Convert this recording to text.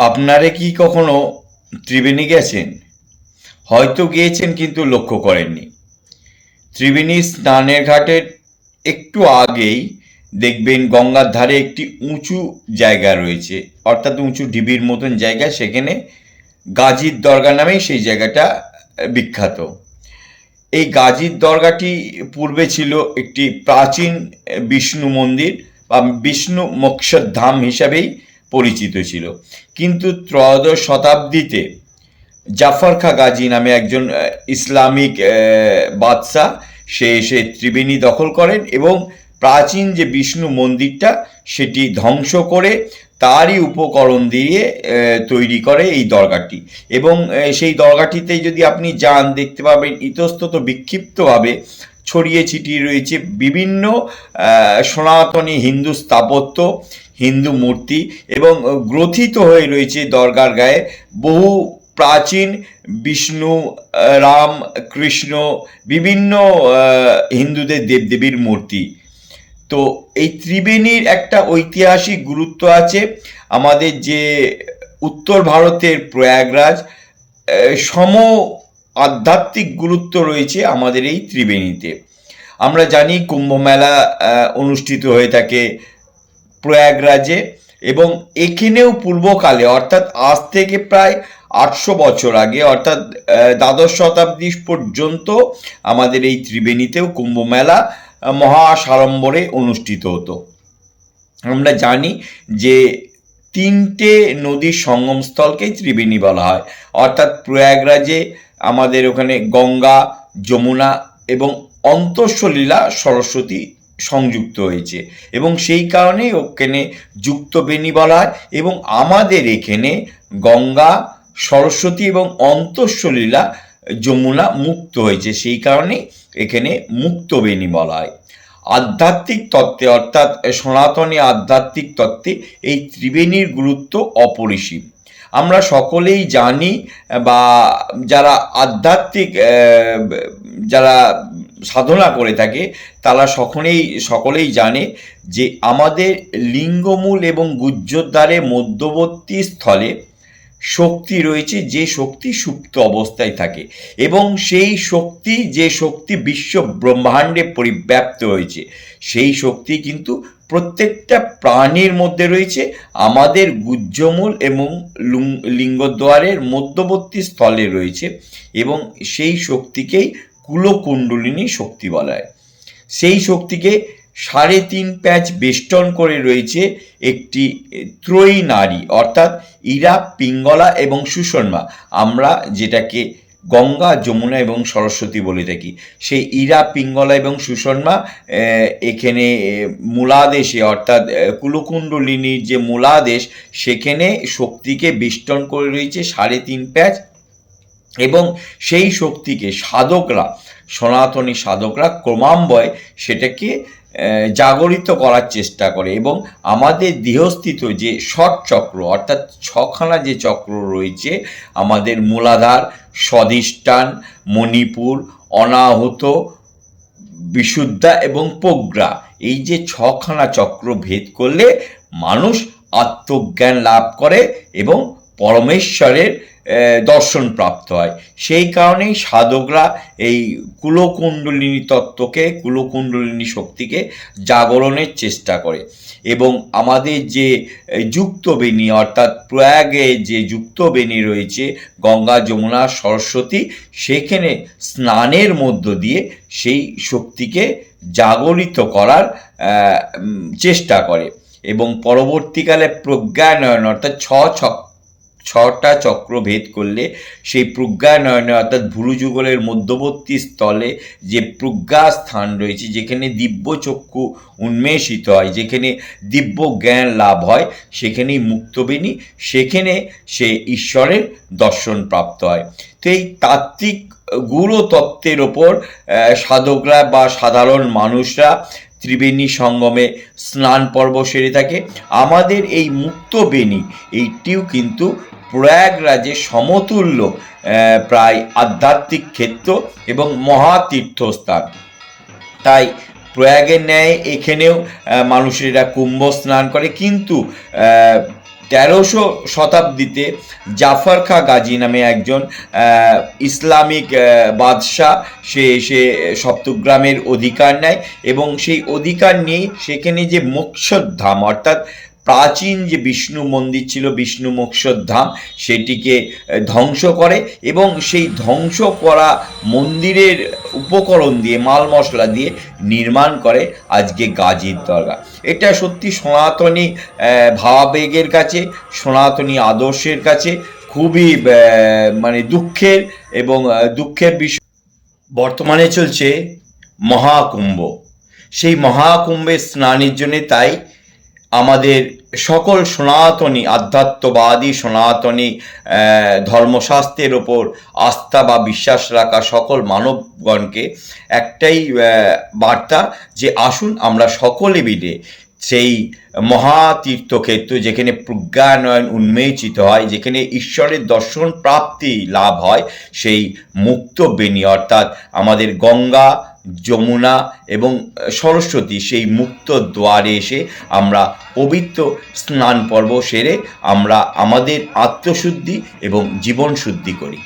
আপনারা কি কখনো ত্রিবেণী গেছেন? হয়তো গিয়েছেন কিন্তু লক্ষ্য করেননি। ত্রিবেণী স্নানের ঘাটের একটু আগেই দেখবেন গঙ্গার ধারে একটি উঁচু জায়গা রয়েছে। অর্থাৎ উঁচু ঢিবির মতন জায়গা, সেখানে গাজীর দরগা নামেই সেই জায়গাটা বিখ্যাত। এই গাজীর দরগাটি পূর্বে ছিল একটি প্রাচীন বিষ্ণু মন্দির বা বিষ্ণু মোক্ষধাম হিসাবেই পরিচিত ছিল। কিন্তু ত্রয়োদশ শতাব্দীতে জাফর খা গাজী নামে একজন ইসলামিক বাদশাহ, সে এসে ত্রিবেণী দখল করেন এবং প্রাচীন যে বিষ্ণু মন্দিরটা সেটি ধ্বংস করে তারই উপকরণ দিয়ে তৈরি করে এই দরগাটি। এবং সেই দরগাটিতে যদি আপনি যান, দেখতে পাবেন ইতস্তত বিক্ষিপ্তভাবে ছড়িয়ে ছিটিয়ে রয়েছে বিভিন্ন সনাতনী হিন্দু স্থাপত্য, হিন্দু মূর্তি এবং গ্রথিত হয়ে রয়েছে দরগার গায়ে বহু প্রাচীন বিষ্ণু রাম, কৃষ্ণ, বিভিন্ন হিন্দুদের দেবদেবীর মূর্তি। তো এই ত্রিবেণীর একটা ঐতিহাসিক গুরুত্ব আছে। আমাদের যে উত্তর ভারতের প্রয়াগরাজ সম আধ্যাত্মিক গুরুত্ব রয়েছে আমাদের এই ত্রিবেণীতে। আমরা জানি কুম্ভ মেলা অনুষ্ঠিত হয়ে থাকে প্রয়াগরাজে এবং এখানেও পূর্বকালে, অর্থাৎ আজ থেকে প্রায় আটশো বছর আগে, অর্থাৎ দ্বাদশ শতাব্দী পর্যন্ত আমাদের এই ত্রিবেণীতেও কুম্ভ মেলা মহা সাড়ম্বরে অনুষ্ঠিত হতো। আমরা জানি যে তিনটে নদীর সঙ্গমস্থলকেই ত্রিবেণী বলা হয়। অর্থাৎ প্রয়াগরাজে আমাদের ওখানে গঙ্গা, যমুনা এবং অন্তঃসলীলা সরস্বতী সংযুক্ত হয়েছে। এবং সেই কারণেই ওখানে যুক্তবেণী বলা হয় এবং আমাদের এখানে গঙ্গা, সরস্বতী এবং অন্তঃসলীলা যমুনা মুক্ত হয়েছে। সেই কারণেই এখানে মুক্তবেণী বলা হয় আধ্যাত্মিক তত্ত্বে অর্থাৎ সনাতনী আধ্যাত্মিক তত্ত্বে এই ত্রিবেণীর গুরুত্ব অপরিসীম। আমরা সকলেই জানি বা যারা আধ্যাত্মিক যারা সাধনা করে থাকে, তারা সকলেই সকলেই জানে যে আমাদের লিঙ্গমূল এবং গুজ্জোদ্বারে মধ্যবর্তী স্থলে শক্তি রয়েছে, যে শক্তি সুপ্ত অবস্থায় থাকে এবং সেই শক্তি, যে শক্তি বিশ্ব ব্রহ্মাণ্ডে পরিব্যাপ্ত হয়েছে, সেই শক্তি কিন্তু প্রত্যেকটা প্রাণীর মধ্যে রয়েছে আমাদের গুজ্জমূল এবং লিঙ্গদ্বারের মধ্যবর্তী স্থলে রয়েছে এবং সেই শক্তিকেই কুলকুণ্ডলিনী শক্তি বলা হয়। সেই শক্তিকে সাড়ে তিন প্যাচ বেষ্টন করে রয়েছে একটি ত্রয়ী নারী, অর্থাৎ ইরা, পিঙ্গলা এবং সুষর্মা আমরা যেটাকে গঙ্গা, যমুনা এবং সরস্বতী বলে থাকি। সেই ইরা, পিঙ্গলা এবং সুষর্মা এখানে মূলাদেশে, অর্থাৎ কুলকুণ্ডলিনীর যে মূলাদেশ, সেখানে শক্তিকে বিষ্টন করে রয়েছে সাড়ে তিন প্যাচ এবং সেই শক্তিকে সাধকরা, সনাতনী সাধকরা ক্রমান্বয়ে সেটাকে জাগরিত করার চেষ্টা করে এবং আমাদের দেহস্থিত যে ষট চক্র, অর্থাৎ ছখানা যে চক্র রয়েছে, আমাদের মূলাধার, স্বধিষ্ঠান, মণিপুর, অনাহত, বিশুদ্ধা এবং প্রজ্ঞা, এই যে ছখানা চক্র ভেদ করলে মানুষ আত্মজ্ঞান লাভ করে এবং পরমেশ্বরের দর্শন প্রাপ্ত হয়। সেই কারণেই সাধকরা এই কুলকুণ্ডলিনী তত্ত্বকে, কুলকুণ্ডলিনী শক্তিকে জাগরণের চেষ্টা করে এবং আমাদের যে যুক্তবেণী, অর্থাৎ প্রয়াগে যে যুক্তবেণী রয়েছে, গঙ্গা, যমুনা, সরস্বতী, সেখানে স্নানের মধ্য দিয়ে সেই শক্তিকে জাগরিত করার চেষ্টা করে এবং পরবর্তীকালে প্রজ্ঞানয়ন, অর্থাৎ ছ ছক ছটা চক্র ভেদ করলে সেই প্রজ্ঞানয়নে অর্থাৎ ভুরুযুগলের মধ্যবর্তী স্থলে যে প্রজ্ঞা স্থান রয়েছে, যেখানে দিব্য চক্ষু উন্মেষিত হয়, যেখানে দিব্য জ্ঞান লাভ হয়, সেখানেই মুক্তবেণী, সেখানে সে ঈশ্বরের দর্শন প্রাপ্ত হয়। তো এই তাত্ত্বিক গুরু তত্ত্বের ওপর সাধকরা বা সাধারণ মানুষরা ত্রিবেণী সঙ্গমে স্নান পর্ব সেরে থাকে। আমাদের এই মুক্তবেণী এইটিও কিন্তু প্রয়াগরাজের সমতুল্য প্রায় আধ্যাত্মিক ক্ষেত্র এবং মহাতীর্থস্থান। তাই প্রয়াগের ন্যায় এখানেও মানুষেরা কুম্ভ স্নান করে। কিন্তু তেরোশো শতাব্দীতে জাফর খা গাজী নামে একজন ইসলামিক বাদশাহ, সে এসে সপ্তগ্রামের অধিকার নেয় এবং সেই অধিকার নিয়ে সেখানে যে মোক্ষধাম, অর্থাৎ প্রাচীন যে বিষ্ণু মন্দির ছিল বিষ্ণু মোক্ষধাম সেটিকে ধ্বংস করে এবং সেই ধ্বংস করা মন্দিরের উপকরণ দিয়ে মাল মশলা দিয়ে নির্মাণ করে আজকে গাজীর দরগা। এটা সত্যি সনাতনী আহ, ভাবাবেগের কাছে সনাতনী আদর্শের কাছে খুবই মানে দুঃখের এবং দুঃখের বিষয় বর্তমানে চলছে মহাকুম্ভ। সেই মহাকুম্ভের স্নানের জন্য তাই আমাদের সকল সনাতনী, আধ্যাত্মবাদী সনাতনী ধর্মশাস্ত্রের ওপর আস্থা বা বিশ্বাস রাখা সকল মানবগণকে একটাই বার্তা যে আসুন আমরা সকলে মিলে সেই মহাতীর্থক্ষেত্র যেখানে প্রজ্ঞানয়ন উন্মেচিত হয়, যেখানে ঈশ্বরের দর্শন প্রাপ্তি লাভ হয়, সেই মুক্ত বেনি অর্থাৎ আমাদের গঙ্গা যমুনা এবং সরস্বতী সেই মুক্ত দ্বারে এসে আমরা পবিত্র স্নান পর্ব সেরে আমরা আমাদের আত্মশুদ্ধি এবং জীবন শুদ্ধি করি।